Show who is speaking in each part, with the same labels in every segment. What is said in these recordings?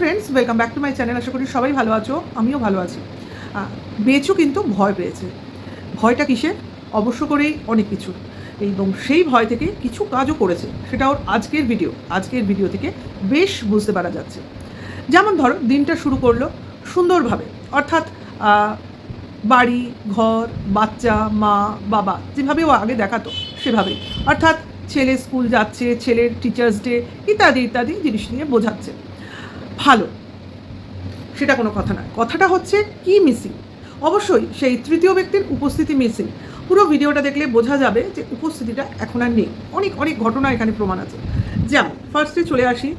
Speaker 1: Friends welcome back to my channel আশা করি সবাই ভালো আছো, আমিও ভালো আছি। বেচু কিন্তু ভয় পেয়েছে। ভয়টা কিসের? অবশ্য করেই অনেক কিছু। এবং সেই ভয় থেকে কিছু কাজও করেছে। সেটা ওর আজকের ভিডিও আজকের ভিডিও থেকে বেশ বুঝতে পারা যাচ্ছে। যেমন ধরো, দিনটা শুরু করল সুন্দরভাবে। অর্থাৎ বাড়ি, ঘর, বাচ্চা, মা, বাবা, যেভাবে ও আগে দেখাতো, সেভাবেই। অর্থাৎ ছেলে স্কুল যাচ্ছে, ছেলের টিচার্স ডে ইত্যাদি ইত্যাদি জিনিস নিয়ে বোঝাচ্ছে। ভালো। সেটা কোনো কথা নয়। কথাটা হচ্ছে, কি মিসিং? অবশ্যই সেই তৃতীয় ব্যক্তির উপস্থিতি মিসিং। পুরো ভিডিওটা দেখলে বোঝা যাবে যে উপস্থিতিটা এখন আর নেই। অনেক অনেক ঘটনা এখানে প্রমাণ আছে। যেমন ফার্স্টে চলে আসি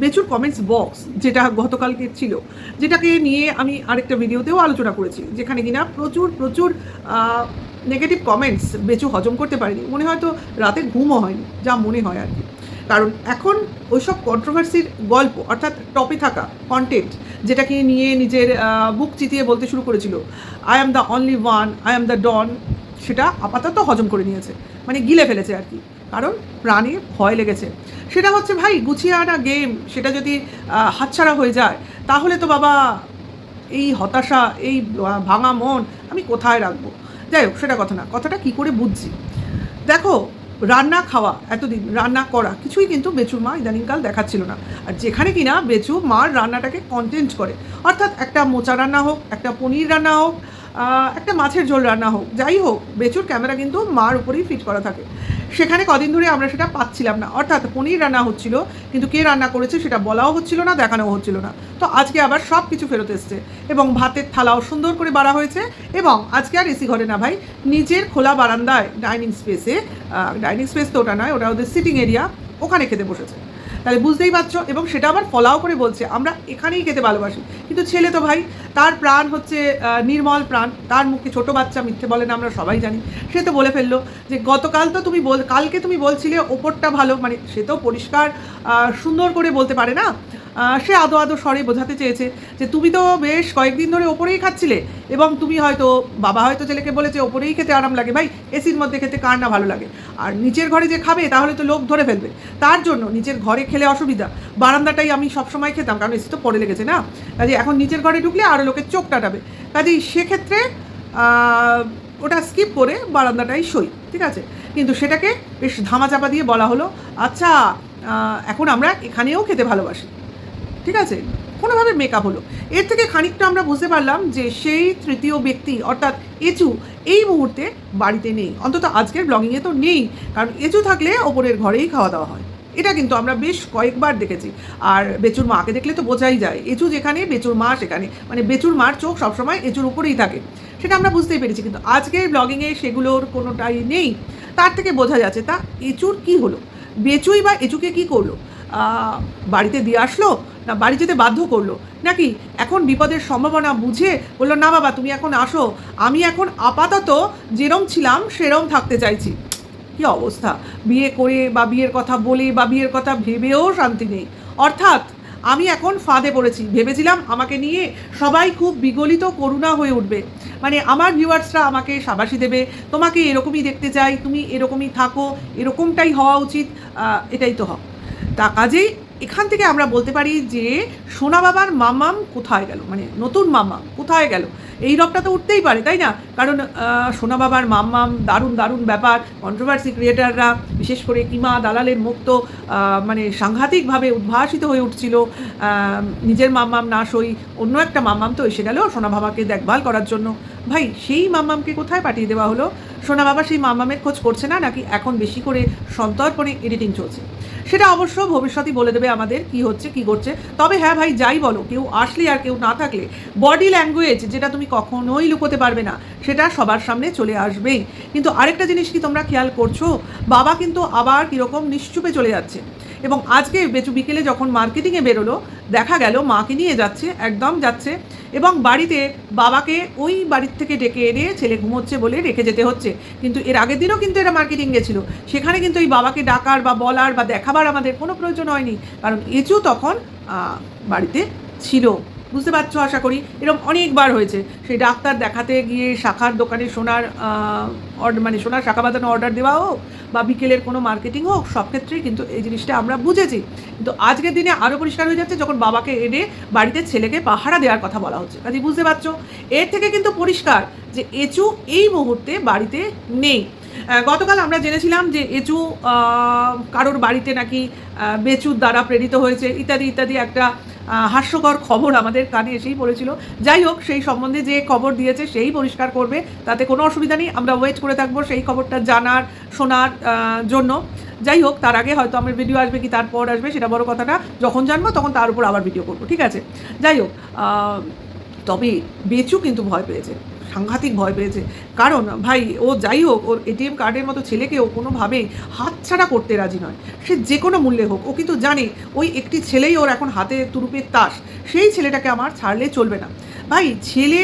Speaker 1: বেচুর কমেন্টস বক্স যেটা গতকালকে ছিল, যেটাকে নিয়ে আমি আরেকটা ভিডিওতেও আলোচনা করেছি, যেখানে কিনা প্রচুর প্রচুর নেগেটিভ কমেন্টস বেচু হজম করতে পারিনি। মনে হয়তো রাতে ঘুমও হয়নি, যা মনে হয় আর কি। কারণ এখন ওইসব কন্ট্রোভার্সির গল্প, অর্থাৎ টপে থাকা কন্টেন্ট যেটাকে নিয়ে নিজের বুক চিতিয়ে বলতে শুরু করেছিল I am the only one I am the don সেটা আপাতত হজম করে নিয়েছে মানে গিলে ফেলেছে আর কি, কারণ প্রাণে ভয় লেগেছে। সেটা হচ্ছে, ভাই, গুছিয়ে আনা গেম সেটা যদি হাতছাড়া হয়ে যায়, তাহলে তো বাবা, এই হতাশা, এই ভাঙা মন আমি কোথায় রাখব? যাই হোক, সেটা কথা না, কথাটা কি করে বুঝছি? দেখো রান্না খাওয়া, এতদিন রান্না করা, কিছুই কিন্তু বেচুর মা ইদানিংকাল দেখাচ্ছিল না। আর যেখানে কিনা বেচু মার রান্নাটাকে কন্টেন্ট করে। অর্থাৎ একটা মোচা রান্না হোক, একটা পনির রান্না হোক একটা মাছের ঝোল রান্না হোক, যাই হোক, বেচুর ক্যামেরা কিন্তু মার উপরেই ফিট করা থাকে। সেখানে কদিন ধরে আমরা সেটা পাচ্ছিলাম না। অর্থাৎ পনির রান্না হচ্ছিল, কিন্তু কে রান্না করেছে সেটা বলাও হচ্ছিল না দেখানো হচ্ছিল না। তো আজকে আবার সব কিছু ফেরত এসছে এবং ভাতের থালাও সুন্দর করে বাড়া হয়েছে এবং আজকে আর এসি ঘরে না ভাই, নিজের খোলা বারান্দায় ডাইনিং স্পেসে ডাইনিং স্পেস তো ওটা নয়, ওটা ওদের সিটিং এরিয়া ওখানে খেতে বসেছে। তাহলে বুঝতেই পারছ, এবং সেটা আবার ফলাও করে বলছে, আমরা এখানেই খেতে ভালোবাসি। কিন্তু ছেলে তো ভাই, তার প্রাণ হচ্ছে নির্মল প্রাণ, তার মুখে ছোট বাচ্চা মিথ্যে বলে না, আমরা সবাই জানি। সে তো বলে ফেলল যে, গতকাল তো তুমি বল, কালকে তুমি বলছিলে ওপরটা ভালো মানে সে তো পরিষ্কার সুন্দর করে বলতে পারে না। সে আদো আদো স্বরে বোঝাতে চেয়েছে যে তুমি তো বেশ কয়েকদিন ধরে ওপরেই খাচ্ছিলে এবং তুমি হয়তো, বাবা হয়তো ছেলেকে বলেছে ওপরেই খেতে আরাম লাগে। ভাই, এসির মধ্যে খেতে কার না ভালো লাগে? আর নিচের ঘরে যে খাবে, তাহলে তো লোক ধরে ফেলবে। তার জন্য নিচের ঘরে খেলে অসুবিধা। বারান্দাটাই আমি সবসময় খেতাম, কারণ এসি তো পরে লেগেছে না? কাজে এখন নিচের ঘরে ঢুকলে আরও লোকের চোখ কাটাবে কাজেই সেক্ষেত্রে ওটা স্কিপ করে বারান্দাটাই সই ঠিক আছে? কিন্তু সেটাকে বেশ ধামাচাপা দিয়ে বলা হলো আচ্ছা এখন আমরা এখানেও খেতে ভালোবাসি। ঠিক আছে? কোনোভাবে মেকআপ হলো। এর থেকে খানিকটা আমরা বুঝতে পারলাম যে সেই তৃতীয় ব্যক্তি, অর্থাৎ এচু এই মুহূর্তে বাড়িতে নেই। অন্তত আজকের ব্লগিংয়ে তো নেই, কারণ এচু থাকলে ওপরের ঘরেই খাওয়া দাওয়া হয়। এটা কিন্তু আমরা বেশ কয়েকবার দেখেছি। আর বেচুর মাকে দেখলে তো বোঝাই যায় এচু যেখানে, বেচুর মা সেখানে। মানে বেচুর মার চোখ সবসময় এচুর উপরেই থাকে। সেটা আমরা বুঝতেই পেরেছি, কিন্তু আজকের ব্লগিংয়ে সেগুলোর কোনোটাই নেই। তার থেকে বোঝা যাচ্ছে, তা এচুর কি হলো? বেচুই বা এচুকে কি করল? বাড়িতে দিয়ে আসলো? না, বাড়ি যেতে বাধ্য করল। নাকি এখন বিপদের সম্ভাবনা বুঝে বলল, না বাবা, তুমি এখন আসো। আমি এখন আপাতত যেরম ছিলাম, সেরম থাকতে চাইছি। কি অবস্থা? বিয়ে করে বা বিয়ের কথা বলে বা বিয়ের কথা ভেবেও শান্তি নেই। অর্থাৎ আমি এখন ফাঁদে পড়েছি। ভেবেছিলাম আমাকে নিয়ে সবাই খুব বিগলিত, করুণা হয়ে উঠবে। মানে আমার ভিউয়ার্সরা আমাকে সাবাসী দেবে, তোমাকে এরকমই দেখতে চাই, তুমি এরকমই থাকো, এরকমটাই হওয়া উচিত। এটাই তো হয় তা কাজেই এখান থেকে আমরা বলতে পারি যে সোনা বাবার মামাম কোথায় গেল? মানে নতুন মামাম কোথায় গেল? এই রবটা তো উঠতেই পারে, তাই না? কারণ সোনা বাবার মাম্মাম দারুণ দারুণ ব্যাপার। কন্ট্রোভার্সি ক্রিয়েটাররা বিশেষ করে কিমা দালালের মুক্ত মানে সাংঘাতিকভাবে উদ্ভাসিত হয়ে উঠছিল নিজের মাম্মাম না সই, অন্য একটা মামাম তো এসে গেল সোনা বাবাকে দেখভাল করার জন্য। ভাই, সেই মামামকে কোথায় পাঠিয়ে দেওয়া হলো? সোনা বাবা সেই মামামের খোঁজ করছে না, নাকি এখন বেশি করে সন্তর্পণে এডিটিং চলছে? সেটা অবশ্য ভবিষ্যতই বলে দেবে আমাদের কি হচ্ছে, কি করছে তবে হ্যাঁ ভাই, যাই বলো, কেউ আসলে আর কেউ না থাকলে বডি ল্যাঙ্গুয়েজ যেটা তুমি কখনোই লুকোতে পারবে না, সেটা সবার সামনে চলে আসবেই। কিন্তু আরেকটা জিনিস কি তোমরা খেয়াল করছ? বাবা কিন্তু আবার কীরকম নিশ্চুপে চলে যাচ্ছে। এবং আজকে বেচু বিকেলে যখন মার্কেটিংয়ে বেরোলো, দেখা গেল মাকে নিয়ে যাচ্ছে, একদম যাচ্ছে এবং বাড়িতে বাবাকে ওই বাড়ির থেকে ডেকে এনে ছেলে ঘুমোচ্ছে বলে রেখে যেতে হচ্ছে। কিন্তু এর আগের দিনও কিন্তু এরা মার্কেটিং গেছিল সেখানে কিন্তু এই বাবাকে ডাকার বা বলার বা দেখাবার আমাদের কোনো প্রয়োজন হয়নি। কারণ এচু তখন বাড়িতে ছিল। বুঝতে পারছ আশা করি? এরকম অনেকবার হয়েছে। সেই ডাক্তার দেখাতে গিয়ে শাখার দোকানে সোনার অর্ডার মানে সোনার শাখা বাঁধানো অর্ডার দেওয়া হোক বা বিকেলের কোনো মার্কেটিং হোক, সব ক্ষেত্রেই কিন্তু এই জিনিসটা আমরা বুঝেছি। কিন্তু আজকের দিনে আরও পরিষ্কার হয়ে যাচ্ছে যখন বাবাকে এনে বাড়িতে ছেলেকে পাহারা দেওয়ার কথা বলা হচ্ছে। কাজে বুঝতে পারছ? এর থেকে কিন্তু পরিষ্কার যে এচু এই মুহূর্তে বাড়িতে নেই। গতকাল আমরা জেনেছিলাম যে এচু কারোর বাড়িতে নাকি বেচুর দ্বারা প্রেরিত হয়েছে, ইত্যাদি ইত্যাদি একটা হাস্যকর খবর আমাদের কানে এসেই পড়েছিল। যাই হোক, সেই সম্বন্ধে যে খবর দিয়েছে সেই পরিষ্কার করবে, তাতে কোনো অসুবিধা নেই। আমরা ওয়েট করে থাকব সেই খবরটা জানার, শোনার জন্য। যাই হোক, তার আগে হয়তো আমার ভিডিও আসবে কি তারপর আসবে সেটা বড় কথাটা যখন জানব তখন তার উপর আবার ভিডিও করব, ঠিক আছে? যাই হোক তবে বেচু কিন্তু ভয় পেয়েছে। সাংঘাতিক ভয় পেয়েছে। কারণ ভাই, ও যাই হোক, ওর এটিএম কার্ডের মতো ছেলেকে ও কোনোভাবেই হাতছাড়া করতে রাজি নয়। সে যে কোনো মূল্যে হোক, ও কিন্তু জানে ওই একটি ছেলেই ওর এখন হাতে তুরুপের তাস। সেই ছেলেটাকে আমার ছাড়লে চলবে না। ভাই, ছেলে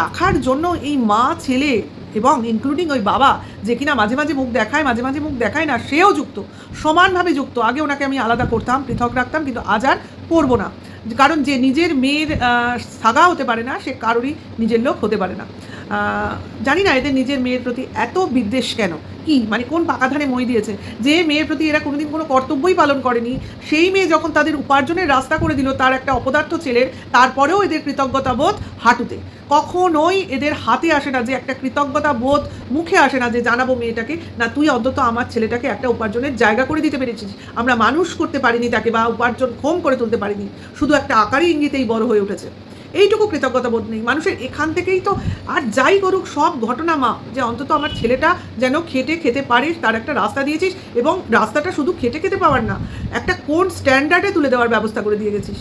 Speaker 1: রাখার জন্য এই মা, ছেলে এবং ইনক্লুডিং ওই বাবা, যে কিনা মাঝে মাঝে মুখ দেখায়, মাঝে মাঝে মুখ দেখায় না, সেও যুক্ত। সমানভাবে যুক্ত। আগে ওনাকে আমি আলাদা করতাম, পৃথক রাখতাম, কিন্তু আজ আর করব না। কারণ যে নিজের মেয়ের সাগা হতে পারে না, সে কারোরই নিজের লোক হতে পারে না। জানি না এদের নিজের মেয়ের প্রতি এত বিদ্বেষ কেন? কি? মানে কোন পাকাধারে মই দিয়েছে? যে মেয়ের প্রতি এরা কোনোদিন কোনো কর্তব্যই পালন করেনি, সেই মেয়ে যখন তাদের উপার্জনের রাস্তা করে দিল তার একটা অপদার্থ ছেলের, তারপরেও এদের কৃতজ্ঞতা বোধ হাঁটুতে। কখনোই এদের হাতে আসে না যে একটা কৃতজ্ঞতা বোধ মুখে আসে না যে জানাব মেয়েটাকে, না তুই অন্তত আমার ছেলেটাকে একটা উপার্জনের জায়গা করে দিতে পেরেছিস। আমরা মানুষ করতে পারিনি তাকে বা উপার্জন ক্ষম করে তুলতে পারিনি। শুধু একটা আকারই ইঙ্গিতেই বড় হয়ে উঠেছে। এইটুকু কৃতজ্ঞতা বোধ নেই। মানুষের এখান থেকেই তো আর যাই করুক সব ঘটনা মা, যে অন্তত আমার ছেলেটা যেন খেটে খেতে পারে, তার একটা রাস্তা দিয়েছিস এবং রাস্তাটা শুধু খেটে খেতে পাওয়ার না, একটা কোন স্ট্যান্ডার্ডে তুলে দেওয়ার ব্যবস্থা করে দিয়ে গেছিস।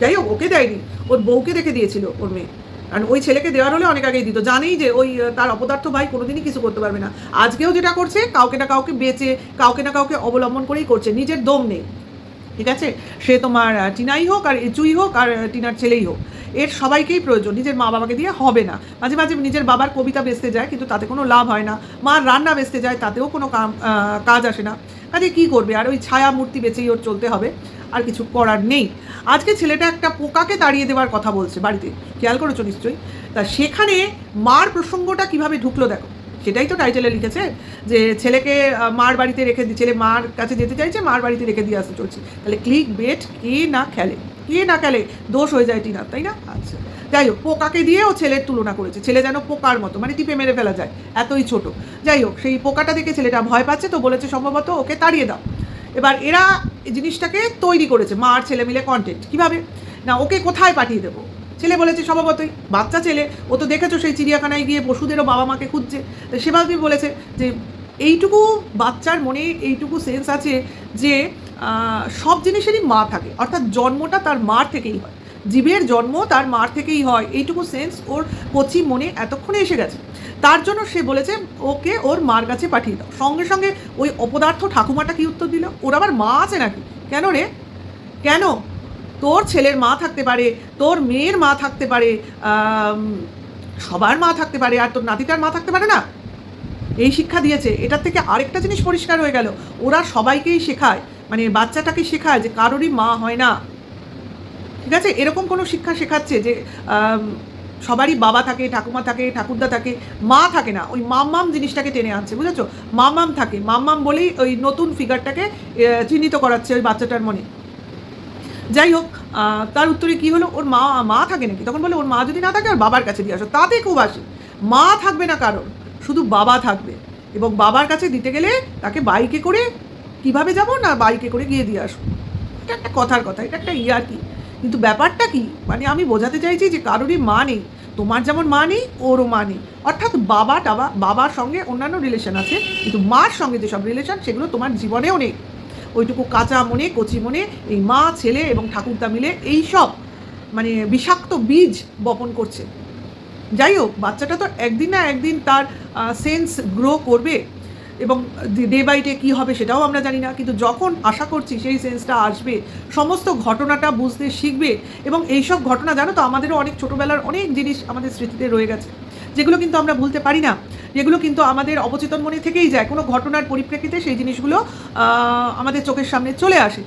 Speaker 1: যাই হোক, ওকে দেয়নি। ওর বউকে দেখে দিয়েছিল ওর মেয়ে। কারণ ওই ছেলেকে দেওয়ার হলে অনেক আগেই দিত। জানেই যে ওই তার অপদার্থ ভাই কোনোদিনই কিছু করতে পারবে না। আজকেও যেটা করছে, কাউকে না কাউকে বেচে, কাউকে না কাউকে অবলম্বন করেই করছে। নিজের দম নেই। ঠিক আছে? সে তোমার টিনাই হোক আর এচুই হোক আর টিনার ছেলেই হোক। এর সবাইকেই প্রয়োজন। নিজের মা বাবাকে দিয়ে হবে না। মাঝে মাঝে নিজের বাবার কবিতা বেচতে যায়, কিন্তু তাতে কোনো লাভ হয় না। মার রান্না বেচতে যায়, তাতেও কোনো কাজ আসে না। কাজে কী করবে? আর ওই ছায়া মূর্তি বেচেই ওর চলতে হবে। আর কিছু করার নেই। আজকে ছেলেটা একটা পোকাকে তাড়িয়ে দেওয়ার কথা বলছে বাড়িতে। খেয়াল করেছ নিশ্চয়ই? তা সেখানে মার প্রসঙ্গটা কীভাবে ঢুকলো দেখো। সেটাই তো টাইটেলে লিখেছে যে ছেলেকে মার বাড়িতে রেখে ছেলে মার কাছে যেতে চাইছে, মার বাড়িতে রেখে দিয়ে আসতে চলছে। তাহলে ক্লিক বেট কে না খেলে। কে না খেলে দোষ হয়ে যায় টিনার, তাই না? আচ্ছা যাই হোক, পোকাকে দিয়ে ও ছেলের তুলনা করেছে, ছেলে যেন পোকার মতো মানে টিপে মেরে ফেলা যায়, এতই ছোট। যাই হোক, সেই পোকাটা দেখে ছেলেটা ভয় পাচ্ছে, তো বলেছে সম্ভবত ওকে তাড়িয়ে দাও। এবার এরা জিনিসটাকে তৈরি করেছে, মা আর ছেলে মিলে কন্টেন্ট কীভাবে? না, ওকে কোথায় পাঠিয়ে দেবো? ছেলে বলেছে স্বভাবতই বাচ্চা ছেলে, ও তো দেখেছ সেই চিড়িয়াখানায় গিয়ে পশুদেরও বাবা মাকে খুঁজছে, তো সেভাবে বলেছে যে, এইটুকু বাচ্চার মনে এইটুকু সেন্স আছে যে সব জিনিসেরই মা থাকে। অর্থাৎ জন্মটা তার মার থেকেই হয়। জীবের জন্ম তার মার থেকেই হয়। এইটুকু সেন্স ওর কচি মনে এতক্ষণে এসে গেছে। তার জন্য সে বলেছে, ওকে ওর মার কাছে পাঠিয়ে দাও। সঙ্গে সঙ্গে ওই অপদার্থ ঠাকুমাটা কি উত্তর দিল? ওর আবার মা আছে নাকি? কেন রে? কেন? তোর ছেলের মা থাকতে পারে, তোর মেয়ের মা থাকতে পারে সবার মা থাকতে পারে, আর তোর নাতিটার মা থাকতে পারে না? এই শিক্ষা দিয়েছে। এটার থেকে আরেকটা জিনিস পরিষ্কার হয়ে গেল। ওরা সবাইকেই শেখায় মানে বাচ্চাটাকে শেখায় যে কারোরই মা হয় না। ঠিক আছে? এরকম কোনো শিক্ষা শেখাচ্ছে যে সবারই বাবা থাকে, ঠাকুমা থাকে, ঠাকুরদা থাকে, মা থাকে না। ওই মাম্মাম জিনিসটাকে টেনে আনছে, বুঝেছ? মাম্মাম থাকে। মাম্মাম বলেই ওই নতুন ফিগারটাকে চিহ্নিত করাচ্ছে ওই বাচ্চাটার মনে। যাই হোক তার উত্তরে কি হলো? ওর মা মা থাকে নাকি? তখন বলে, ওর মা যদি না থাকে, ওর বাবার কাছে দিয়ে আসো। তাতে খুব আসে মা থাকবে না কারণ শুধু বাবা থাকবে। এবং বাবার কাছে দিতে গেলে তাকে বাইকে করে কীভাবে যাব না বাইকে করে গিয়ে দিয়ে আসব? এটা একটা কথার কথা, এটা একটা ইয়ার কি। কিন্তু ব্যাপারটা কি? মানে আমি বোঝাতে চাইছি যে কারোরই মা নেই, তোমার যেমন মা নেই, ওরও মা নেই। অর্থাৎ বাবা, টাবা, বাবার সঙ্গে অন্যান্য রিলেশন আছে, কিন্তু মার সঙ্গে যেসব রিলেশন সেগুলো তোমার জীবনেও নেই। ওইটুকু কাঁচা মনে, কচি মনে, এই মা, ছেলে এবং ঠাকুরদা মিলে এই সব মানে বিষাক্ত বীজ বপন করছে। যাই হোক, বাচ্চাটা তো একদিন না একদিন তার সেন্স গ্রো করবে। এবং ডে বাই ডে কী হবে সেটাও আমরা জানি না, কিন্তু যখন আশা করছি সেই সেন্সটা আসবে, সমস্ত ঘটনাটা বুঝতে শিখবে, এবং এইসব ঘটনা জানো তো, আমাদেরও অনেক ছোটোবেলার অনেক জিনিস আমাদের স্মৃতিতে রয়ে গেছে, যেগুলো কিন্তু আমরা ভুলতে পারি না, যেগুলো কিন্তু আমাদের অবচেতন মনে থেকেই যায়, কোনো ঘটনার পরিপ্রেক্ষিতে সেই জিনিসগুলো আমাদের চোখের সামনে চলে আসে।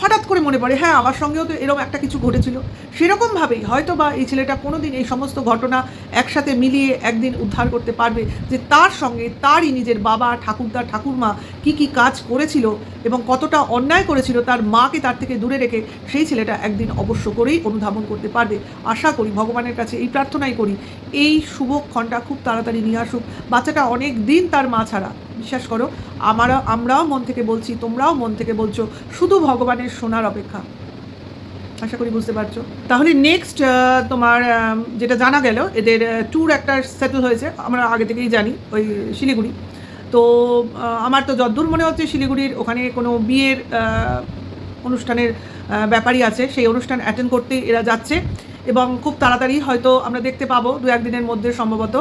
Speaker 1: হঠাৎ করে মনে পড়ে হ্যাঁ আমার সঙ্গেও তো এরকম একটা কিছু ঘটেছিল। সেরকমভাবেই হয়তো বা এই ছেলেটা কোনো দিন এই সমস্ত ঘটনা একসাথে মিলিয়ে একদিন উদ্ধার করতে পারবে যে তার সঙ্গে তারই নিজের বাবা, ঠাকুরদা, ঠাকুরমা কি কি কাজ করেছিল এবং কতটা অন্যায় করেছিল তার মাকে তার থেকে দূরে রেখে সেই ছেলেটা একদিন অবশ্য করেই অনুধাবন করতে পারবে। আশা করি, ভগবানের কাছে এই প্রার্থনাই করি, এই শুভক্ষণটা খুব তাড়াতাড়ি নিয়ে আসুক। বাচ্চাটা অনেক দিন তার মা ছাড়া বিশ্বাস করো, আমরা, আমরাও মন থেকে বলছি, তোমরাও মন থেকে বলছো, শুধু ভগবানের শোনার অপেক্ষা। আশা করি বুঝতে পারছ। তাহলে নেক্সট তোমার যেটা জানা গেল, এদের ট্যুর একটা সেটেল হয়েছে, আমরা আগে থেকেই জানি, ওই শিলিগুড়ি। তো আমার তো যদ্দূর মনে হচ্ছে শিলিগুড়ির ওখানে কোনো বিয়ের অনুষ্ঠানের ব্যাপারই আছে। সেই অনুষ্ঠান অ্যাটেন্ড করতে এরা যাচ্ছে এবং খুব তাড়াতাড়ি হয়তো আমরা দেখতে পাবো দু একদিনের মধ্যে সম্ভবত।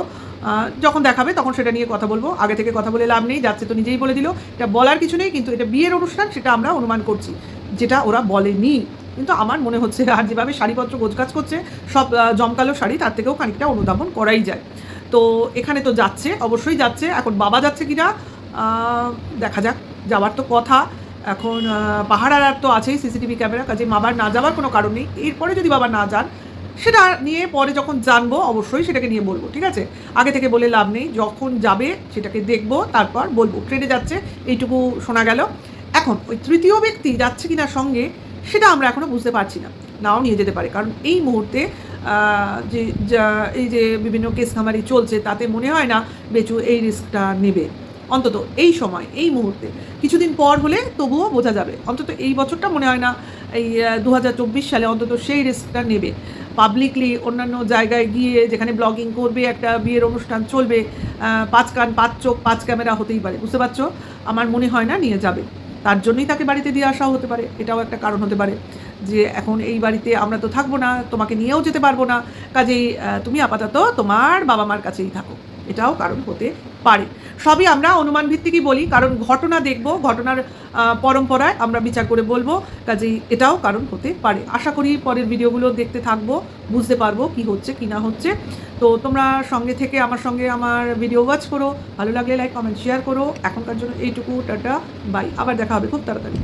Speaker 1: যখন দেখাবে তখন সেটা নিয়ে কথা বলব। আগে থেকে কথা বলে লাভ নেই, যাচ্ছে তো নিজেই বলে দিল। এটা বলার কিছু নেই, কিন্তু এটা বিয়ের অনুষ্ঠান, সেটা আমরা অনুমান করছি, যেটা ওরা বলেনি। কিন্তু আমার মনে হচ্ছে আর যেভাবে শাড়িপত্র গোছগাছ করছে, সব জমকালো শাড়ি, তার থেকেও খানিকটা অনুধাবন করাই যায়। তো এখানে তো যাচ্ছে, অবশ্যই যাচ্ছে। এখন বাবা যাচ্ছে কিনা দেখা যাক, যাওয়ার তো কথা। এখন পাহাড়ার তো আছেই, সিসিটিভি ক্যামেরা কাজে। বাবার না যাওয়ার কোনো কারণ নেই। এরপরে যদি বাবা না যান সেটা নিয়ে পরে যখন জানব, অবশ্যই সেটাকে নিয়ে বলব, ঠিক আছে? আগে থেকে বলে লাভ নেই। যখন যাবে, সেটাকে দেখব, তারপর বলব। ট্রেনে যাচ্ছে, এইটুকু শোনা গেল। এখন, ওই তৃতীয় ব্যক্তি যাচ্ছে কিনা সঙ্গে, সেটা আমরা এখনও বুঝতে পারছি না। নাও নিয়ে যেতে পারে। কারণ এই মুহূর্তে যে এই যে বিভিন্ন কেস খামারি চলছে, তাতে মনে হয় না বেচু এই রিস্কটা নেবে। অন্তত এই সময়, এই মুহূর্তে। কিছুদিন পর হলে তবুও বোঝা যাবে। অন্তত এই বছরটা মনে হয় না, এই দু হাজার চব্বিশ সালে অন্তত সেই রিস্কটা নেবে। পাবলিকলি অন্যান্য জায়গায় গিয়ে যেখানে ব্লগিং করবে, একটা বিয়ের অনুষ্ঠান চলবে পাঁচ কান, পাঁচ চোখ, পাঁচ ক্যামেরা হতেই পারে। বুঝতে পারছ? আমার মনে হয় না নিয়ে যাবে। তার জন্যই তাকে বাড়িতে দিয়ে আসাও হতে পারে। এটাও একটা কারণ হতে পারে যে এখন এই বাড়িতে আমরা তো থাকব না, তোমাকে নিয়েও যেতে পারব না। কাজেই তুমি আপাতত তোমার বাবা মার কাছেই থাকো। এটাও কারণ হতে পারে। সবই আমরা অনুমান ভিত্তিকই বলি, কারণ ঘটনা দেখব, ঘটনার পরম্পরায় আমরা বিচার করে বলব, কাজেই এটাও কারণ হতে পারে। আশা করি পরের ভিডিওগুলো দেখতে থাকব, বুঝতে পারব কি হচ্ছে, কি না হচ্ছে। তো তোমরা সঙ্গে থেকে আমার সঙ্গে আমার ভিডিও ওয়াচ করো, ভালো লাগলে লাইক, কমেন্ট, শেয়ার করো। এখনকার জন্য এইটুকু, টাটা, বাই। আবার দেখা হবে খুব তাড়াতাড়ি।